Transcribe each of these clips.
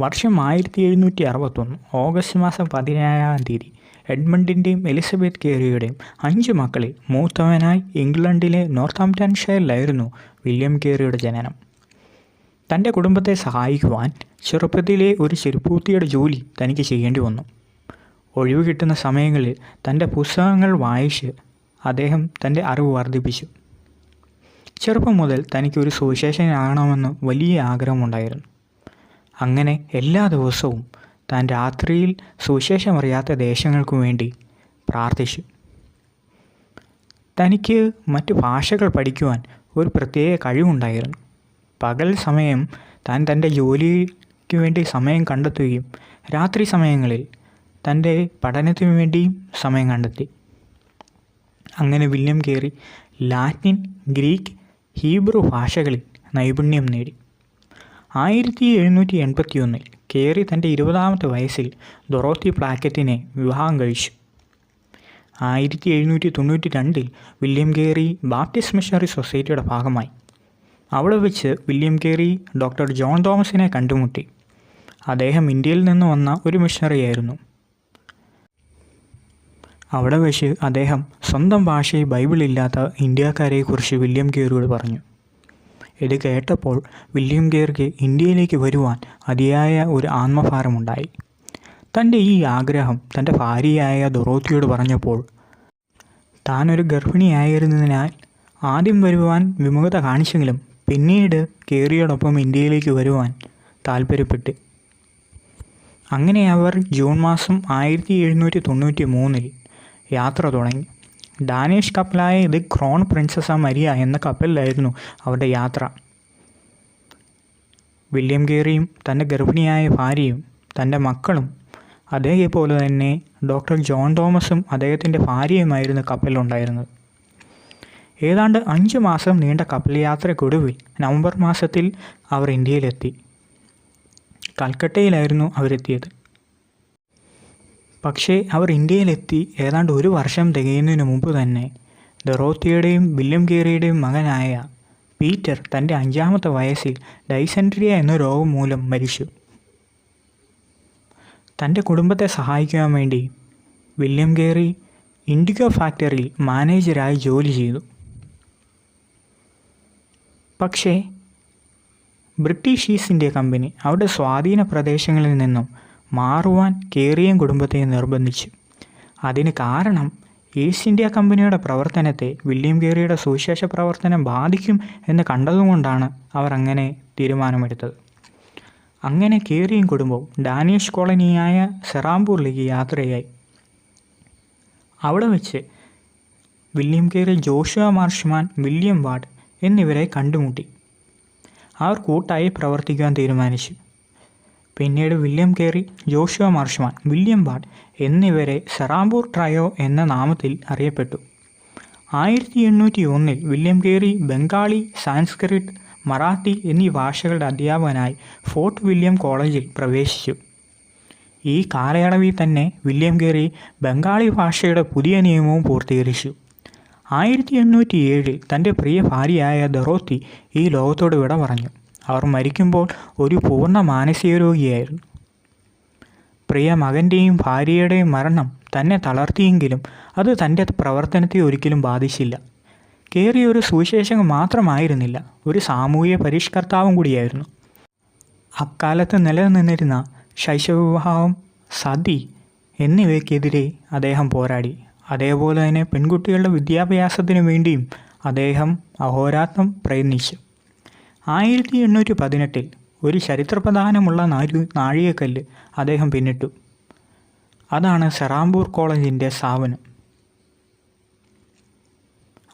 വർഷം ആയിരത്തി എഴുന്നൂറ്റി അറുപത്തൊന്ന് ഓഗസ്റ്റ് മാസം പതിനേഴാം തീയതി എഡ്മണ്ടിന്റെയും എലിസബത്ത് കേറിയുടെയും അഞ്ച് മക്കളിൽ മൂത്തവനായി ഇംഗ്ലണ്ടിലെ നോർത്ത് നോർത്താംപ്ടൺഷയറിലായിരുന്നു വില്യം കേറിയുടെ ജനനം. തന്റെ കുടുംബത്തെ സഹായിക്കുവാൻ ചെറുപ്പത്തിലെ ഒരു ചെരുപ്പൂത്തിയുടെ ജോലി തനിക്ക് ചെയ്യേണ്ടി വന്നു. ഒഴിവ് കിട്ടുന്ന സമയങ്ങളിൽ തന്റെ പുസ്തകങ്ങൾ വായിച്ച് അദ്ദേഹം തന്റെ അറിവ് വർദ്ധിപ്പിച്ചു. ചെറുപ്പം മുതൽ തനിക്കൊരു സുവിശേഷനാകണമെന്ന് വലിയ ആഗ്രഹമുണ്ടായിരുന്നു. അങ്ങനെ എല്ലാ ദിവസവും താൻ രാത്രിയിൽ സുവിശേഷമറിയാത്ത ദേശങ്ങൾക്കു വേണ്ടി പ്രാർത്ഥിച്ചു. തനിക്ക് മറ്റു ഭാഷകൾ പഠിക്കുവാൻ ഒരു പ്രത്യേക കഴിവുണ്ടായിരുന്നു. പകൽ സമയം താൻ തന്റെ ജോലിക്ക് വേണ്ടി സമയം കണ്ടെത്തുകയും രാത്രി സമയങ്ങളിൽ തന്റെ പഠനത്തിനു വേണ്ടിയും സമയം കണ്ടെത്തി. അങ്ങനെ വില്യം കേറി ലാറ്റിൻ ഗ്രീക്ക് ഹീബ്രു ഭാഷകളിൽ നൈപുണ്യം നേടി. ആയിരത്തി എഴുന്നൂറ്റി എൺപത്തി ഒന്നിൽ കേറി തന്റെ ഇരുപതാമത്തെ വയസ്സിൽ ദൊറോത്തി പ്ലാക്കറ്റിനെ വിവാഹം കഴിച്ചു. ആയിരത്തി എഴുന്നൂറ്റി തൊണ്ണൂറ്റി രണ്ടിൽ വില്യം കേറി ബാപ്റ്റിസ്റ്റ് മിഷണറി സൊസൈറ്റിയുടെ ഭാഗമായി. അവിടെ വെച്ച് വില്യം കേറി ഡോക്ടർ ജോൺ തോമസിനെ കണ്ടുമുട്ടി. അദ്ദേഹം ഇന്ത്യയിൽ നിന്ന് വന്ന ഒരു മിഷണറിയായിരുന്നു. അവിടെ വെച്ച് അദ്ദേഹം സ്വന്തം ഭാഷയിൽ ബൈബിളില്ലാത്ത ഇന്ത്യക്കാരെക്കുറിച്ച് വില്യം കേറിയോട് പറഞ്ഞു. ഇത് കേട്ടപ്പോൾ വില്യം ഗേർക്ക് ഇന്ത്യയിലേക്ക് വരുവാൻ അതിയായ ഒരു ആത്മഭാരമുണ്ടായി. തന്റെ ഈ ആഗ്രഹം തന്റെ ഭാര്യയായ ദൊറോത്തിയോട് പറഞ്ഞപ്പോൾ താനൊരു ഗർഭിണിയായിരുന്നതിനാൽ ആദ്യം വരുവാൻ വിമുഖത കാണിച്ചെങ്കിലും പിന്നീട് കേറിയോടൊപ്പം ഇന്ത്യയിലേക്ക് വരുവാൻ താല്പര്യപ്പെട്ട് അങ്ങനെ അവർ ജൂൺ മാസം ആയിരത്തി എഴുന്നൂറ്റി തൊണ്ണൂറ്റി മൂന്നിൽ യാത്ര തുടങ്ങി. ഡാനിഷ് കപ്പലായ ഇത് ക്രോൺ പ്രിൻസസ മരിയ എന്ന കപ്പലിലായിരുന്നു അവരുടെ യാത്ര. വില്യം ഗേറിയും തന്റെ ഗർഭിണിയായ ഭാര്യയും തന്റെ മക്കളും അതേപോലെ തന്നെ ഡോക്ടർ ജോൺ തോമസും അദ്ദേഹത്തിന്റെ ഭാര്യയുമായിരുന്നു കപ്പലിലുണ്ടായിരുന്നത്. ഏതാണ്ട് അഞ്ച് മാസം നീണ്ട കപ്പൽ യാത്രയ്ക്കൊടുവിൽ നവംബർ മാസത്തിൽ അവർ ഇന്ത്യയിലെത്തി. കൽക്കട്ടയിലായിരുന്നു അവരെത്തിയത്. പക്ഷേ അവർ ഇന്ത്യയിലെത്തി ഏതാണ്ട് ഒരു വർഷം തികയുന്നതിന് മുമ്പ് തന്നെ ഡൊറോത്തിയുടെയും വില്യം കേറിയുടെയും മകനായ പീറ്റർ തന്റെ അഞ്ചാമത്തെ വയസ്സിൽ ഡൈസെൻട്രിയ എന്ന രോഗം മൂലം മരിച്ചു. തന്റെ കുടുംബത്തെ സഹായിക്കുവാൻ വേണ്ടി വില്യം കേറി ഇൻഡിഗോ ഫാക്ടറിയിൽ മാനേജരായി ജോലി ചെയ്തു. പക്ഷേ ബ്രിട്ടീഷ് ഈസ്റ്റ് ഇന്ത്യ കമ്പനി അവരുടെ സ്വാധീന പ്രദേശങ്ങളിൽ നിന്നും മാറുവാൻ കേറിയും കുടുംബത്തെ നിർബന്ധിച്ചു. അതിന് കാരണം ഈസ്റ്റ് ഇന്ത്യ കമ്പനിയുടെ പ്രവർത്തനത്തെ വില്യം കേറിയുടെ സുവിശേഷ പ്രവർത്തനം ബാധിക്കും എന്ന് കണ്ടതുകൊണ്ടാണ് അവർ അങ്ങനെ തീരുമാനമെടുത്തത്. അങ്ങനെ കേറിയും കുടുംബവും ഡാനിഷ് കോളനിയായ സെറാംപൂറിലേക്ക് യാത്രയായി. അവിടെ വെച്ച് വില്യം കേറി ജോഷുവ മാർഷ്മാൻ വില്യം വാർഡ് എന്നിവരെ കണ്ടുമുട്ടി. അവർ കൂട്ടായി പ്രവർത്തിക്കുവാൻ തീരുമാനിച്ചു. പിന്നീട് വില്യം കേറി ജോഷുവ മാർഷ്മാൻ വില്യം വാർഡ് എന്നിവരെ സെറാംപൂർ ട്രയോ എന്ന നാമത്തിൽ അറിയപ്പെട്ടു. ആയിരത്തി എണ്ണൂറ്റി ഒന്നിൽ വില്യം കേറി ബംഗാളി സാൻസ്ക്രിറ്റ് മറാത്തി എന്നീ ഭാഷകളുടെ അധ്യാപകനായി ഫോർട്ട് വില്യം കോളേജിൽ പ്രവേശിച്ചു. ഈ കാലയളവിൽ തന്നെ വില്യം കേറി ബംഗാളി ഭാഷയുടെ പുതിയ നിയമവും പൂർത്തീകരിച്ചു. ആയിരത്തി എണ്ണൂറ്റി ഏഴിൽ തന്റെ പ്രിയ ഭാര്യയായ ദറോത്തി ഈ ലോകത്തോട് വിട പറഞ്ഞു. അവർ മരിക്കുമ്പോൾ ഒരു പൂർണ മാനസിക രോഗിയായിരുന്നു. പ്രിയ മകന്റെയും ഭാര്യയുടെയും മരണം തന്നെ തളർത്തിയെങ്കിലും അത് തന്റെ പ്രവർത്തനത്തെ ഒരിക്കലും ബാധിച്ചില്ല. കയറിയ ഒരു മാത്രമായിരുന്നില്ല ഒരു സാമൂഹിക പരിഷ്കർത്താവും കൂടിയായിരുന്നു. അക്കാലത്ത് നിലനിന്നിരുന്ന ശൈശവവിവാഹം സതി എന്നിവയ്ക്കെതിരെ അദ്ദേഹം പോരാടി. അതേപോലെ തന്നെ പെൺകുട്ടികളുടെ വിദ്യാഭ്യാസത്തിനു വേണ്ടിയും അദ്ദേഹം അഹോരാത്രം പ്രയത്നിച്ചു. ആയിരത്തി എണ്ണൂറ്റി പതിനെട്ടിൽ ഒരു ചരിത്രപ്രധാനമുള്ള നാരു നാഴികക്കല്ല് അദ്ദേഹം പിന്നിട്ടു. അതാണ് സെറാംപൂർ കോളേജിന്റെ സ്ഥാപനം.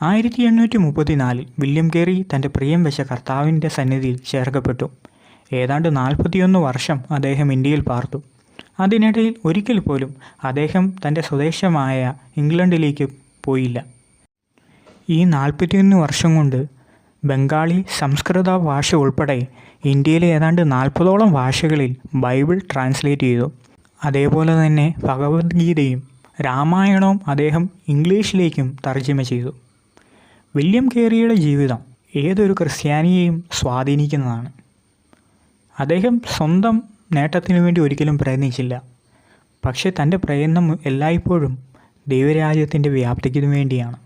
ആയിരത്തി എണ്ണൂറ്റി മുപ്പത്തിനാലിൽ വില്യം കേറി തന്റെ പ്രിയം വെച്ച കർത്താവിന്റെ സന്നിധിയിൽ ചേർക്കപ്പെട്ടു. ഏതാണ്ട് നാൽപ്പത്തിയൊന്ന് വർഷം അദ്ദേഹം ഇന്ത്യയിൽ പാർത്തു. അതിനിടയിൽ ഒരിക്കൽ പോലും അദ്ദേഹം തന്റെ സ്വദേശമായ ഇംഗ്ലണ്ടിലേക്ക് പോയില്ല. ഈ നാൽപ്പത്തിയൊന്ന് വർഷം കൊണ്ട് ബംഗാളി സംസ്കൃത ഭാഷ ഉൾപ്പെടെ ഇന്ത്യയിലെ ഏതാണ്ട് നാൽപ്പതോളം ഭാഷകളിൽ ബൈബിൾ ട്രാൻസ്ലേറ്റ് ചെയ്തു. അതേപോലെ തന്നെ ഭഗവത്ഗീതയും രാമായണവും അദ്ദേഹം ഇംഗ്ലീഷിലേക്കും തർജമ ചെയ്തു. വില്യം കേറിയുടെ ജീവിതം ഏതൊരു ക്രിസ്ത്യാനിയെയും സ്വാധീനിക്കുന്നതാണ്. അദ്ദേഹം സ്വന്തം നേട്ടത്തിനു വേണ്ടി ഒരിക്കലും പ്രയത്നിച്ചില്ല. പക്ഷേ തന്റെ പ്രയത്നം എല്ലായ്പ്പോഴും ദൈവരാജ്യത്തിന്റെ വ്യാപ്തിക്കു വേണ്ടിയാണ്.